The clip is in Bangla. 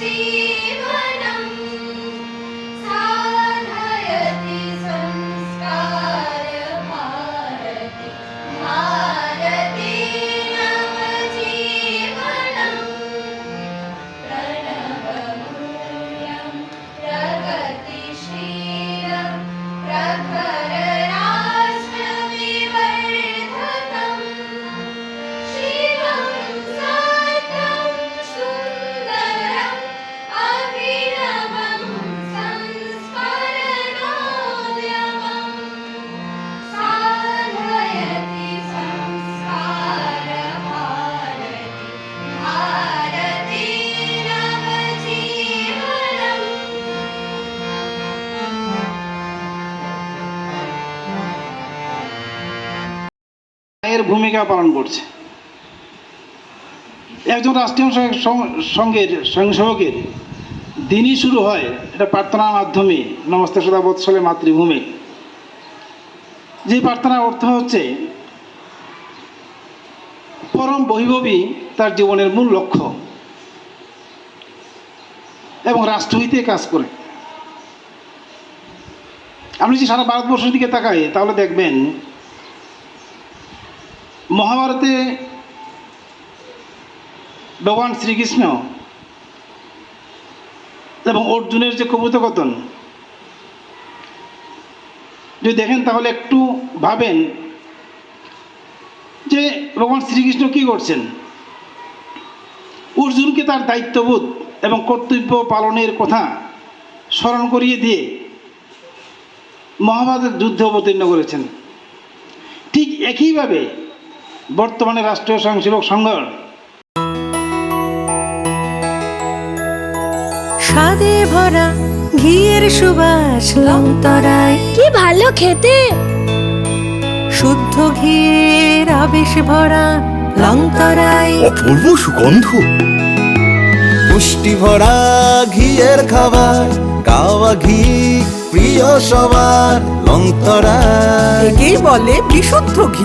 see. মায়ের ভূমিকা পালন করছে। একজন রাষ্ট্রীয় সং- সং- স্বয়ংসেবকের দিনই শুরু হয় এটা প্রার্থনার মাধ্যমে, নমস্তে সদা বৎসলে মাতৃভূমি। যে প্রার্থনার অর্থ হচ্ছে, পরম বৈভবী তার জীবনের মূল লক্ষ্য এবং রাষ্ট্র হইতে কাজ করে। আপনি যদি সারা ভারতবর্ষের দিকে তাকাই তাহলে দেখবেন মহাভারতে ভগবান শ্রীকৃষ্ণ এবং অর্জুনের যে কবুতকথন যদি দেখেন তাহলে একটু ভাবেন যে ভগবান শ্রীকৃষ্ণ কি করছেন? অর্জুনকে তার দায়িত্ববোধ এবং কর্তব্য পালনের কথা স্মরণ করিয়ে দিয়ে মহাভারতের যুদ্ধে অবতীর্ণ করেছেন। ঠিক একইভাবে বর্তমানে রাষ্ট্রীয় স্বয়ংসেবক সংঘ। স্বাদে ভরা ঘিয়ের সুবাস লংতরায়। কি ভালো খেতে। শুদ্ধ ঘিয়ের আবেশ ভরা লংতরায়। অপূর্ব সুগন্ধ। পুষ্টি ভরা ঘিয়ের খাবার গাওয়া ঘি প্রিয় সবার লংতরায়। কে বলে বিশুদ্ধ ঘি।